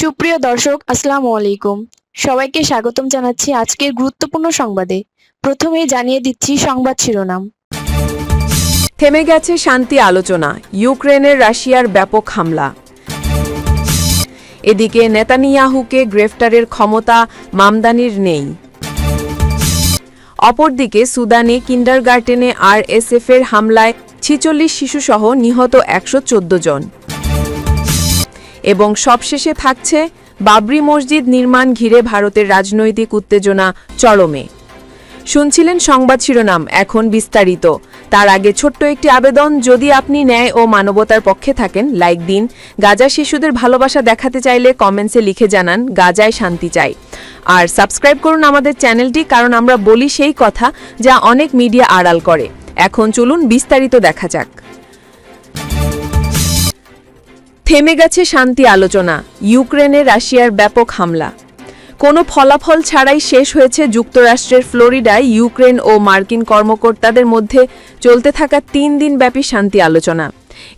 সুপ্রিয় দর্শক, আসসালামু আলাইকুম। সবাইকে স্বাগতম জানাচ্ছি আজকের গুরুত্বপূর্ণ সংবাদে। প্রথমেই জানিয়ে দিচ্ছি সংবাদ শিরোনাম। থেমে গেছে শান্তি আলোচনা, ইউক্রেনের রাশিয়ার ব্যাপক হামলা। এদিকে নেতানিয়াহুকে গ্রেফতারের ক্ষমতা মামদানির নেই। অপরদিকে সুদানে কিন্ডারগার্টেনে আরএসএফের হামলায় ছিচল্লিশ শিশুসহ নিহত একশো চোদ্দ জন। এবং সবশেষে থাকছে বাবরি মসজিদ নির্মাণ ঘিরে ভারতের রাজনৈতিক উত্তেজনা চরমে। শুনছিলেন সংবাদ শিরোনাম, এখন বিস্তারিত। তার আগে ছোট্ট একটি আবেদন, যদি আপনি ন্যায় ও মানবতার পক্ষে থাকেন, লাইক দিন। গাজা শিশুদের ভালোবাসা দেখাতে চাইলে কমেন্টসে লিখে জানান, গাজায় শান্তি চাই। আর সাবস্ক্রাইব করুন আমাদের চ্যানেলটি, কারণ আমরা বলি সেই কথা যা অনেক মিডিয়া আড়াল করে। এখন চলুন বিস্তারিত দেখা যাক। থেমে গেছে শান্তি আলোচনা, ইউক্রেনে রাশিয়ার ব্যাপক হামলা। কোনো ফলাফল ছাড়াই শেষ হয়েছে যুক্তরাষ্ট্রের ফ্লোরিডায় ইউক্রেন ও মার্কিন কর্মকর্তাদের মধ্যে চলতে থাকা তিন দিনব্যাপী শান্তি আলোচনা।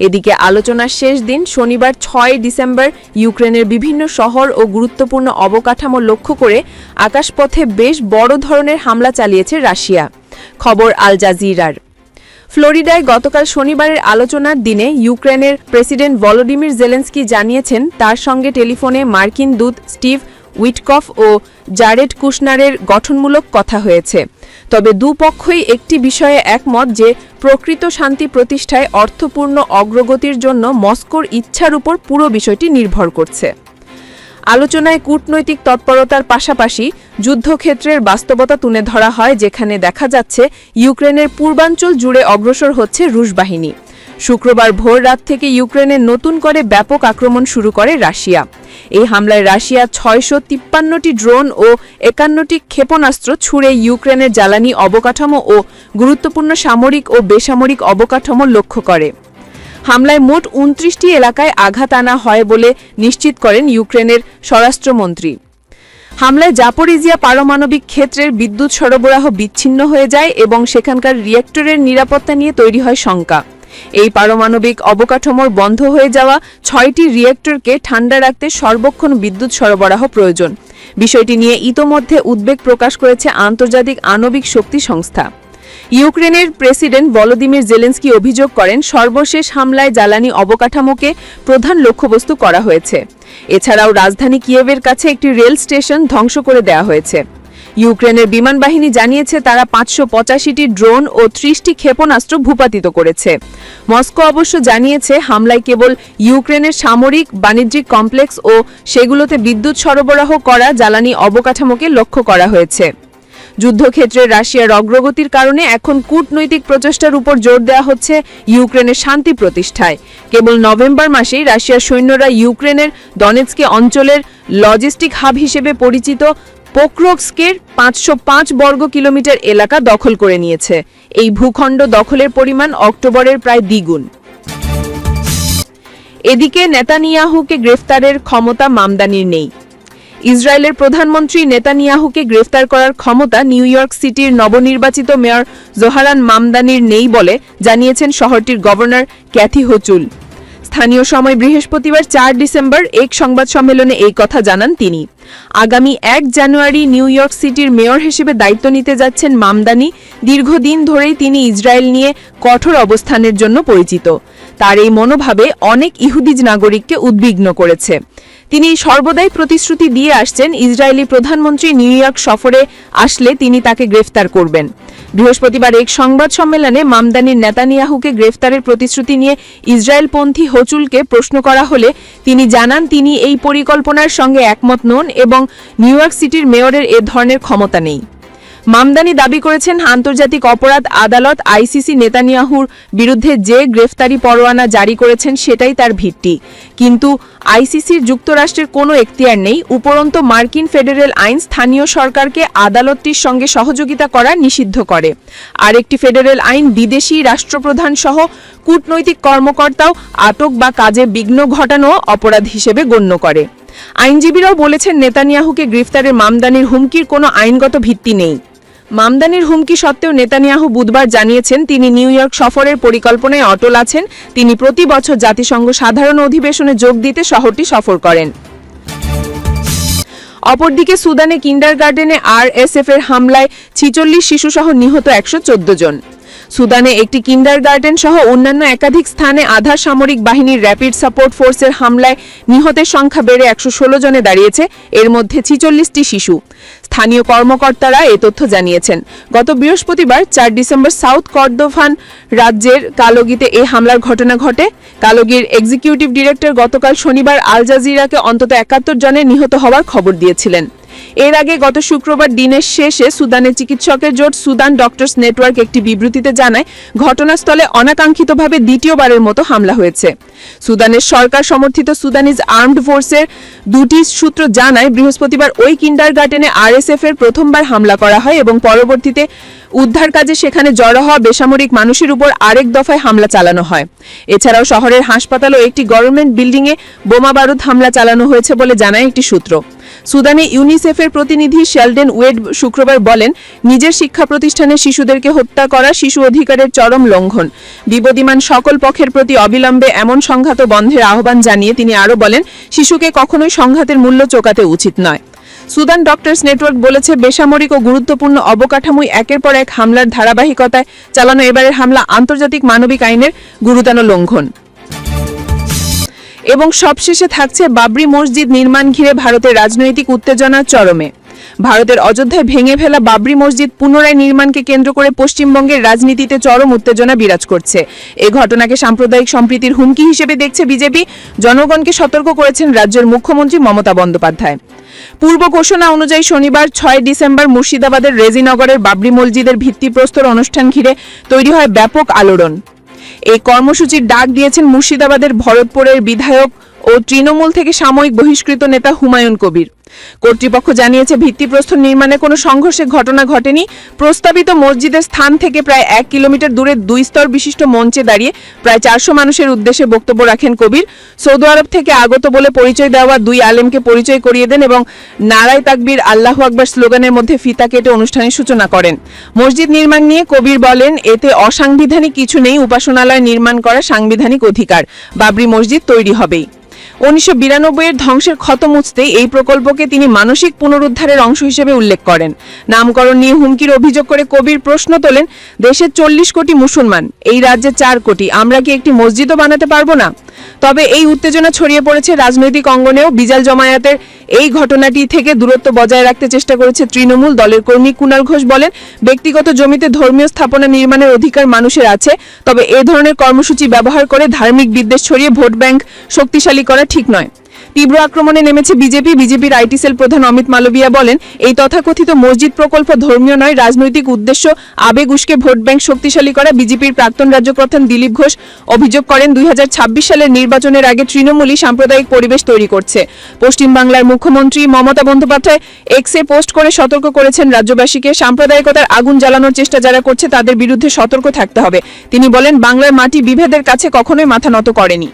এদিকে আলোচনার শেষ দিন শনিবার ছয় ডিসেম্বর ইউক্রেনের বিভিন্ন শহর ও গুরুত্বপূর্ণ অবকাঠামো লক্ষ্য করে আকাশপথে বেশ বড় ধরনের হামলা চালিয়েছে রাশিয়া। খবর আল জাজিরার। ফ্লোরিডায় গতকাল শনিবারের আলোচনার দিনে ইউক্রেনের প্রেসিডেন্ট ভলোডিমির জেলেন্সকি জানিয়েছেন, তার সঙ্গে টেলিফোনে মার্কিন দূত স্টিভ উইটকফ ও জারেড কুশনারের গঠনমূলক কথা হয়েছে। তবে দুপক্ষই একটি বিষয়ে একমত যে, প্রকৃত শান্তি প্রতিষ্ঠায় অর্থপূর্ণ অগ্রগতির জন্য মস্কোর ইচ্ছার উপর পুরো বিষয়টি নির্ভর করছে। আলোচনায় কূটনৈতিক তৎপরতার পাশাপাশি যুদ্ধক্ষেত্রের বাস্তবতা তুলে ধরা হয়, যেখানে দেখা যাচ্ছে ইউক্রেনের পূর্বাঞ্চল জুড়ে অগ্রসর হচ্ছে রুশ বাহিনী। শুক্রবার ভোর রাত থেকে ইউক্রেনে নতুন করে ব্যাপক আক্রমণ শুরু করে রাশিয়া। এই হামলায় রাশিয়া ছয়শো তিপ্পান্নটি ড্রোন ও একান্নটি ক্ষেপণাস্ত্র ছুড়ে ইউক্রেনের জ্বালানি অবকাঠামো ও গুরুত্বপূর্ণ সামরিক ও বেসামরিক অবকাঠামো লক্ষ্য করে। হামলায় মোট উনত্রিশটি এলাকায় আঘাত আনা হয় বলে নিশ্চিত করেন ইউক্রেনের স্বরাষ্ট্রমন্ত্রী। হামলায় জাপোরিজিয়া পারমাণবিক ক্ষেত্রের বিদ্যুৎ সরবরাহ বিচ্ছিন্ন হয়ে যায় এবং সেখানকার রিয়েক্টরের নিরাপত্তা নিয়ে তৈরি হয় শঙ্কা। এই পারমাণবিক অবকাঠামোর বন্ধ হয়ে যাওয়া ছয়টি রিয়েক্টরকে ঠান্ডা রাখতে সর্বক্ষণ বিদ্যুৎ সরবরাহ প্রয়োজন। বিষয়টি নিয়ে ইতোমধ্যে উদ্বেগ প্রকাশ করেছে আন্তর্জাতিক আণবিক শক্তি সংস্থা। ইউক্রেনের প্রেসিডেন্ট ভলোদিমির জেলেন্সকি অভিযোগ করেন, সর্বশেষ হামলায় জ্বালানি অবকাঠামোকে প্রধান লক্ষ্যবস্তু করা হয়েছে। এছাড়াও রাজধানী কিয়েভের কাছে একটি রেল স্টেশন ধ্বংস করে দেওয়া হয়েছে। ইউক্রেনের বিমান বাহিনী জানিয়েছে তারা পাঁচশো পঁচাশিটি ড্রোন ও ত্রিশটি ক্ষেপণাস্ত্র ভূপাতিত করেছে। মস্কো অবশ্য জানিয়েছে, হামলায় কেবল ইউক্রেনের সামরিক, বাণিজ্যিক কমপ্লেক্স ও সেগুলোতে বিদ্যুৎ সরবরাহ করা জ্বালানি অবকাঠামোকে লক্ষ্য করা হয়েছে। যুদ্ধক্ষেত্রে রাশিয়ার অগ্রগতির কারণে এখন কূটনৈতিক প্রচেষ্টার উপর জোর দেওয়া হচ্ছে ইউক্রেনের শান্তি প্রতিষ্ঠায়। কেবল নভেম্বর মাসেই রাশিয়ার সৈন্যরা ইউক্রেনের দনেৎসকে অঞ্চলের লজিস্টিক হাব হিসেবে পরিচিত পোক্রোক্সকের পাঁচশো পাঁচ বর্গ কিলোমিটার এলাকা দখল করে নিয়েছে। এই ভূখণ্ড দখলের পরিমাণ অক্টোবরের প্রায় দ্বিগুণ। এদিকে নেতানিয়াহুকে গ্রেফতারের ক্ষমতা মামদানির নেই। ইসরায়েলের প্রধানমন্ত্রী নেতানিয়াহুকে গ্রেফতার করার ক্ষমতা নিউ ইয়র্ক সিটির নবনির্বাচিত মেয়র জোহারান মামদানির নেই বলে জানিয়েছেন শহরটির গভর্নর ক্যাথি হোচুল। স্থানীয় সময় বৃহস্পতিবার চার ডিসেম্বর এক সংবাদ সম্মেলনে এই কথা জানান তিনি। আগামী এক জানুয়ারি নিউ ইয়র্ক সিটির মেয়র হিসেবে দায়িত্ব নিতে যাচ্ছেন মামদানি। দীর্ঘদিন ধরেই তিনি ইসরায়েল নিয়ে কঠোর অবস্থানের জন্য পরিচিত। তার এই মনোভাবে অনেক ইহুদিজ নাগরিককে উদ্বিগ্ন করেছে। তিনি সর্বদাই প্রতিশ্রুতি দিয়ে আসছেন ইসরায়েলি প্রধানমন্ত্রী নিউ ইয়র্ক সফরে আসলে তিনি তাকে গ্রেফতার করবেন। বৃহস্পতিবার এক সংবাদ সম্মেলনে মামদানির নেতানিয়াহুকে গ্রেফতারের প্রতিশ্রুতি নিয়ে ইসরায়েলপন্থী হচুলকে প্রশ্ন করা হলে তিনি জানান, তিনি এই পরিকল্পনার সঙ্গে একমত নন এবং নিউ ইয়র্ক সিটির মেয়রের এ ধরনের ক্ষমতা নেই। মামদানি দাবি করেছেন আন্তর্জাতিক অপরাধ আদালত আইসিসি নেতানিয়াহুর বিরুদ্ধে যে গ্রেফতারি পরোয়ানা জারি করেছেন সেটাই তার ভিত্তি। কিন্তু আইসিসির যুক্তরাষ্ট্রের কোনো এখতিয়ার নেই। উপরন্ত মার্কিন ফেডারেল আইন স্থানীয় সরকারকে আদালতটির সঙ্গে সহযোগিতা করা নিষিদ্ধ করে। আরেকটি ফেডারেল আইন বিদেশি রাষ্ট্রপ্রধান সহ কূটনৈতিক কর্মকর্তাও আটক বা কাজে বিঘ্ন ঘটানো অপরাধ হিসেবে গণ্য করে। আইনজীবীরাও বলেছেন, নেতানিয়াহুকে গ্রেফতারের মামদানির হুমকির কোনো আইনগত ভিত্তি নেই। মামদানির হুমকি সত্ত্বেও নেতানিয়াহু বুধবার জানিয়েছেন, তিনি নিউ ইয়র্ক সফরের পরিকল্পনায় অটল আছেন। তিনি প্রতি বছর জাতিসংঘ সাধারণ অধিবেশনে যোগ দিতে শহরটি সফর করেন। অপরদিকে সুদানে কিন্ডার গার্ডেনে আরএসএফ এর হামলায় ছিচল্লিশ শিশুসহ নিহত একশো চোদ্দ জন। সুদানে একটি কিন্ডার গার্ডেন সহ অন্যান্য একাধিক স্থানে আধা সামরিক বাহিনীর র্যাপিড সাপোর্ট ফোর্সের হামলায় নিহতের সংখ্যা বেড়ে একশো ষোলো জনে দাঁড়িয়েছে, এর মধ্যে ছিচল্লিশটি শিশু। স্থানীয় কর্মকর্তারা এ তথ্য জানিয়েছেন। গত বৃহস্পতিবার, চার ডিসেম্বর, সাউথ কর্দোফান রাজ্যের কালোগিতে এই হামলার ঘটনা ঘটে। কালোগির এক্সিকিউটিভ ডিরেক্টর গতকাল শনিবার আল জাজিরাকে অন্তত একাত্তর জনের নিহত হওয়ার খবর দিয়েছিলেন। এর আগে গত শুক্রবার দিনের শেষে সুদানের চিকিৎসকের জোট সুদান ডক্টরস নেটওয়ার্ক একটি বিবৃতিতে জানায়, ঘটনাস্থলে অনাকাঙ্ক্ষিতভাবে দ্বিতীয়বারের মতো হামলা হয়েছে। সুদানের সরকার সমর্থিত সুদানিজ আর্মড ফোর্সের দুটি সূত্র জানায়, বৃহস্পতিবার ওই কিন্ডার গার্ডেনে আরএসএফ এর প্রথমবার হামলা করা হয় এবং পরবর্তীতে উদ্ধার কাজে সেখানে জড়ো হওয়া বেসামরিক মানুষের উপর আরেক দফায় হামলা চালানো হয়। এছাড়াও শহরের হাসপাতাল ও একটি গভর্নমেন্ট বিল্ডিংয়ে বোমা বারুদ হামলা চালানো হয়েছে বলে জানায় একটি সূত্র। সুদানে ইউনিসেফের প্রতিনিধি শেলডেন ওয়েড শুক্রবার বলেন, নিজের শিক্ষা প্রতিষ্ঠানে শিশুদেরকে হত্যা করা শিশু অধিকারের চরম লঙ্ঘন। বিবদীমান সকল পক্ষের প্রতি অবিলম্বে এমন সংঘাত বন্ধের আহ্বান জানিয়ে তিনি আরও বলেন, শিশুকে কখনোই সংঘাতের মূল্য চোকাতে উচিত নয়। সুদান ডক্টরস নেটওয়ার্ক বলেছে, বেসামরিক ও গুরুত্বপূর্ণ অবকাঠামোই একের পর এক হামলার ধারাবাহিকতায় চালানো এবারের হামলা আন্তর্জাতিক মানবিক আইনের গুরুতর লঙ্ঘন। এবং সবশেষে থাকছে বাবরি মসজিদ নির্মাণ ঘিরে ভারতের রাজনৈতিক উত্তেজনা চরমে। ভারতের অযোধ্যায় ভেঙে ফেলা বাবরি মসজিদ পুনরায় নির্মাণকে কেন্দ্র করে পশ্চিমবঙ্গের রাজনীতিতে চরম উত্তেজনা বিরাজ করছে। এ ঘটনাকে সাম্প্রদায়িক সম্প্রীতির হুমকি হিসেবে দেখছে বিজেপি। জনগণকে সতর্ক করেছেন রাজ্যের মুখ্যমন্ত্রী মমতা বন্দ্যোপাধ্যায়। পূর্ব ঘোষণা অনুযায়ী শনিবার ছয় ডিসেম্বর মুর্শিদাবাদের রেজিনগরের বাবরি মসজিদের ভিত্তিপ্রস্তর অনুষ্ঠান ঘিরে তৈরি হয় ব্যাপক আলোড়ন। এই কর্মসূচির ডাক দিয়েছেন মুর্শিদাবাদের ভরতপুরের বিধায়ক ও তৃণমূল থেকে সাময়িক বহিষ্কৃত নেতা হুমায়ুন কবির। কর্তৃপক্ষ জানিয়েছে, ভিত্তিপ্রস্তর নির্মাণে কোনো সংঘর্ষের ঘটনা ঘটেনি। প্রস্তাবিত মসজিদের স্থান থেকে প্রায় এক কিলোমিটার দূরে দুই স্তর বিশিষ্ট মঞ্চে দাঁড়িয়ে প্রায় চারশো মানুষের উদ্দেশ্যে বক্তব্য রাখেন কবির। সৌদি আরব থেকে আগত বলে পরিচয় দেওয়া দুই আলেমকে পরিচয় করিয়ে দেন এবং নারায় তাকবীর, আল্লাহ আকবর স্লোগানের মধ্যে ফিতা কেটে অনুষ্ঠানের সূচনা করেন। মসজিদ নির্মাণ নিয়ে কবির বলেন, এতে অসাংবিধানিক কিছু নেই, উপাসনালয় নির্মাণ করা সাংবিধানিক অধিকার। বাবরি মসজিদ তৈরি হবেই। উনিশশো বিরানব্বই এর ধ্বংসের ক্ষত মুছতে এই প্রকল্পকে তিনি মানসিক পুনরুদ্ধারের অংশ হিসেবে উল্লেখ করেন। নামকরণ নিয়ে হুমকির অভিযোগ করে কবির প্রশ্ন তোলেন, দেশের চল্লিশ কোটি মুসলমান, এই রাজ্যে চার কোটি, আমরা কি একটি মসজিদও বানাতে পারব না? তবে এই উত্তেজনা ছড়িয়ে পড়েছে রাজনৈতিক অঙ্গনেও। বিজাল জমায়েতের এই ঘটনাটি থেকে দূরত্ব বজায় রাখতে চেষ্টা করেছে তৃণমূল দলের কর্মী কুণাল ঘোষ বলেন, ব্যক্তিগত জমিতে ধর্মীয় স্থাপনা নির্মাণের অধিকার মানুষের আছে, তবে এ ধরনের কর্মসূচি ব্যবহার করে ধার্মিক বিদ্বেষ ছড়িয়ে ভোট ব্যাংক শক্তিশালী করা ঠিক নয়। তীব্র আক্রমণে নেমেছে বিজেপি। বিজেপির আইটি সেল প্রধান অমিত মালবিয়া বলেন, এই তথাকথিত মসজিদ প্রকল্প ধর্মীয় নয়, রাজনৈতিক উদ্দেশ্য আবেগ উস্কে ভোট ব্যাংক শক্তিশালী করা। বিজেপির প্রাক্তন রাজ্য প্রধান দিলীপ ঘোষ অভিযোগ করেন, দুই হাজার ছাব্বিশ সালের নির্বাচনের আগে তৃণমূলই সাম্প্রদায়িক পরিবেশ তৈরি করছে। পশ্চিমবাংলার মুখ্যমন্ত্রী মমতা বন্দ্যোপাধ্যায় এক্সে পোস্ট করে সতর্ক করেছেন রাজ্যবাসীকে। সাম্প্রদায়িকতার আগুন জ্বালানোর চেষ্টা যারা করছে, তাদের বিরুদ্ধে সতর্ক থাকতে হবে। তিনি বলেন, বাংলার মাটি বিভেদের কাছে কখনোই মাথা নত করেনি।